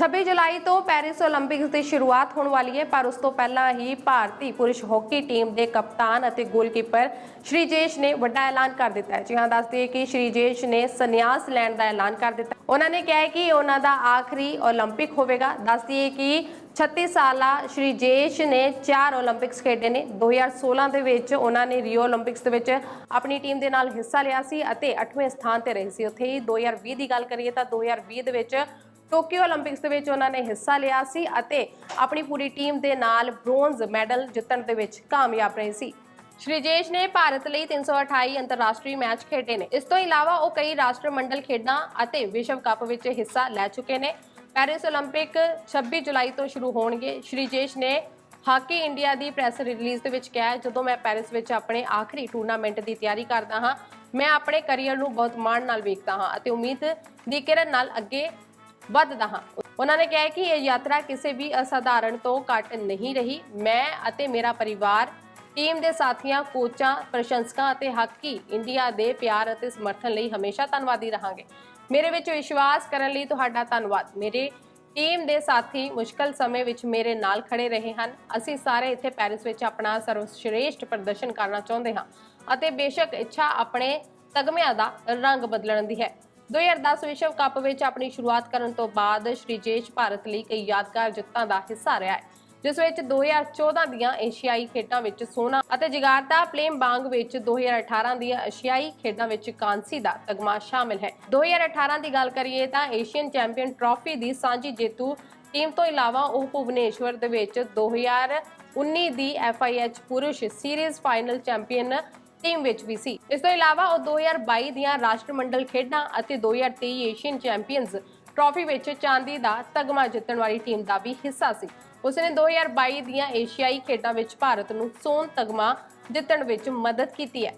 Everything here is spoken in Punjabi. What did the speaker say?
26 ਜੁਲਾਈ ਤੋਂ ਪੈਰਿਸ 올림픽ਸ ਦੀ ਸ਼ੁਰੂਆਤ ਹੋਣ ਵਾਲੀ ਹੈ, ਪਰ ਉਸ ਤੋਂ ਪਹਿਲਾਂ ਹੀ ਭਾਰਤੀ ਪੁਰਸ਼ ਹਾਕੀ ਟੀਮ ਦੇ ਕਪਤਾਨ ਅਤੇ ਗੋਲਕੀਪਰ ਸ਼੍ਰੀਜੇਸ਼ ਨੇ ਵੱਡਾ ਐਲਾਨ ਕਰ ਦਿੱਤਾ ਹੈ। ਜੀ ਹਾਂ, ਦੱਸਦੇ ਕਿ ਸ਼੍ਰੀਜੇਸ਼ ਨੇ ਸੰਨਿਆਸ ਲੈਣ ਦਾ ਐਲਾਨ ਕਰ ਦਿੱਤਾ ਉਹਨਾਂ ਨੇ ਕਿਹਾ ਕਿ ਉਹਨਾਂ ਦਾ ਆਖਰੀ 올림픽 ਹੋਵੇਗਾ। ਦੱਸਦੀ ਹੈ ਕਿ 36 ਸਾਲਾ ਸ਼੍ਰੀਜੇਸ਼ ਨੇ ਚਾਰ 올림픽ਸ ਖੇਡੇ ਨੇ। 2016 ਦੇ ਵਿੱਚ ਉਹਨਾਂ ਨੇ ਰੀਓ 올림픽ਸ ਦੇ ਵਿੱਚ ਆਪਣੀ ਟੀਮ ਦੇ ਨਾਲ ਹਿੱਸਾ ਲਿਆ ਸੀ ਅਤੇ 8ਵੇਂ ਸਥਾਨ ਤੇ ਰਹੀ ਸੀ। ਉੱਥੇ 2020 ਦੀ ਗੱਲ ਕਰੀਏ ਤਾਂ 2020 ਦੇ ਵਿੱਚ ਟੋਕੀਓ 올림픽ਸ ਦੇ ਵਿੱਚ ਉਹਨਾਂ ਨੇ ਹਿੱਸਾ ਲਿਆ ਸੀ ਅਤੇ ਆਪਣੀ ਪੂਰੀ ਟੀਮ ਦੇ ਨਾਲ ਬ੍ਰੌਂਜ਼ ਮੈਡਲ ਜਿੱਤਣ ਦੇ ਵਿੱਚ ਕਾਮਯਾਬ ਰਹੇ ਸੀ। ਸ਼੍ਰੀਜੇਸ਼ ਨੇ ਭਾਰਤ ਲਈ 328 ਅੰਤਰਰਾਸ਼ਟਰੀ ਮੈਚ ਖੇਡੇ ਨੇ। ਇਸ ਤੋਂ ਇਲਾਵਾ ਉਹ ਕਈ ਰਾਸ਼ਟਰਮੰਡਲ ਖੇਡਾਂ ਅਤੇ ਵਿਸ਼ਵ ਕੱਪ ਵਿੱਚ ਹਿੱਸਾ ਲੈ ਚੁੱਕੇ ਨੇ। ਪੈਰਿਸ 올림픽 26 ਜੁਲਾਈ ਤੋਂ ਸ਼ੁਰੂ ਹੋਣਗੇ। ਸ਼੍ਰੀਜੇਸ਼ ਨੇ ਹਾਕੀ ਇੰਡੀਆ ਦੀ ਪ੍ਰੈਸ ਰਿਲੀਜ਼ ਦੇ ਵਿੱਚ ਕਿਹਾ ਜਦੋਂ ਮੈਂ ਪੈਰਿਸ ਵਿੱਚ ਆਪਣੇ ਆਖਰੀ ਟੂਰਨਾਮੈਂਟ ਦੀ ਤਿਆਰੀ ਕਰਦਾ ਹਾਂ, ਮੈਂ ਆਪਣੇ ਕੈਰੀਅਰ ਨੂੰ ਬਹੁਤ ਮਾਣ ਨਾਲ ਵੇਖਦਾ ਹਾਂ ਅਤੇ ਉਮੀਦ ਦੀ ਕਿਰਨ ਨਾਲ ਅੱਗੇ ਵੱਧਦਾ ਹਾਂ। ਉਹਨਾਂ ਨੇ ਕਿਹਾ ਕਿ ਇਹ ਯਾਤਰਾ ਕਿਸੇ ਵੀ ਅਸਾਧਾਰਣ ਤੋਂ ਘੱਟ ਨਹੀਂ ਰਹੀ। ਮੈਂ ਅਤੇ ਮੇਰਾ ਪਰਿਵਾਰ, ਟੀਮ ਦੇ ਸਾਥੀਆਂ, ਕੋਚਾਂ, ਪ੍ਰਸ਼ੰਸਕਾਂ ਅਤੇ ਹਾਕੀ ਇੰਡੀਆ ਦੇ ਪਿਆਰ ਅਤੇ ਸਮਰਥਨ ਲਈ ਹਮੇਸ਼ਾ ਧੰਨਵਾਦੀ ਰਹਾਂਗੇ। ਮੇਰੇ ਵਿੱਚ ਵਿਸ਼ਵਾਸ ਕਰਨ ਲਈ ਤੁਹਾਡਾ ਧੰਨਵਾਦ। ਮੇਰੇ ਟੀਮ ਦੇ ਸਾਥੀ ਮੁਸ਼ਕਲ ਸਮੇਂ ਵਿੱਚ ਮੇਰੇ ਨਾਲ ਖੜੇ ਰਹੇ ਹਨ। ਅਸੀਂ ਸਾਰੇ ਇੱਥੇ ਪੈਰਿਸ ਵਿੱਚ ਆਪਣਾ ਸਰਵਸ਼੍ਰੇਸ਼ਟ ਪ੍ਰਦਰਸ਼ਨ ਕਰਨਾ ਚਾਹੁੰਦੇ ਹਾਂ ਅਤੇ ਬੇਸ਼ੱਕ ਇੱਛਾ ਆਪਣੇ ਤਗਮਿਆਂ ਦਾ ਰੰਗ ਬਦਲਣ ਦੀ ਹੈ। 2010 ਵਿਸ਼ਵ ਕੱਪ ਵਿੱਚ ਆਪਣੀ ਸ਼ੁਰੂਆਤ ਕਰਨ ਤੋਂ ਬਾਅਦ ਸ਼੍ਰੀਜੇਸ਼ ਭਾਰਤ ਲਈ ਕਈ ਯਾਦਗਾਰ ਜਿੱਤਾਂ ਦਾ ਹਿੱਸਾ ਰਿਹਾ ਹੈ, ਜਿਸ ਵਿੱਚ 2014 ਦੀਆਂ ਏਸ਼ੀਆਈ ਖੇਡਾਂ ਵਿੱਚ ਸੋਨਾ ਅਤੇ ਜਗਾਰਤਾ ਪਲੇਮਬਾਂਗ ਵਿੱਚ 2018 ਦੀਆਂ ਏਸ਼ੀਆਈ ਖੇਡਾਂ ਵਿੱਚ ਕਾਂਸੀ ਦਾ ਤਗਮਾ ਸ਼ਾਮਿਲ ਹੈ। 2018 ਦੀ ਗੱਲ ਕਰੀਏ ਤਾਂ ਏਸ਼ੀਅਨ ਚੈਂਪੀਅਨ ਟਰਾਫੀ ਦੀ ਸਾਂਝੀ ਜੇਤੂ ਟੀਮ ਤੋਂ ਇਲਾਵਾ ਉਹ ਭੁਵਨੇਸ਼ਵਰ ਦੇ ਵਿੱਚ 2019 ਦੀ FIH ਪੁਰਸ਼ ਸੀਰੀਜ਼ ਫਾਈਨਲ ਚੈਂਪੀਅਨ ਟੀਮ ਵਿੱਚ ਵੀ ਸੀ। ਇਸ ਤੋਂ ਇਲਾਵਾ ਉਹ 2022 ਦੀਆਂ ਰਾਸ਼ਟਰਮੰਡਲ ਖੇਡਾਂ ਅਤੇ 2023 ਏਸ਼ੀਅਨ ਚੈਂਪੀਅਨਸ ਟਰਾਫੀ ਵਿੱਚ ਚਾਂਦੀ ਦਾ ਤਗਮਾ ਜਿੱਤਣ ਵਾਲੀ ਟੀਮ ਦਾ ਵੀ ਹਿੱਸਾ ਸੀ। ਉਸਨੇ 2022 ਦੀਆਂ ਏਸ਼ੀਆਈ ਖੇਡਾਂ ਵਿੱਚ ਭਾਰਤ ਨੂੰ ਸੋਨ ਤਗਮਾ ਜਿੱਤਣ ਵਿੱਚ ਮਦਦ ਕੀਤੀ ਹੈ।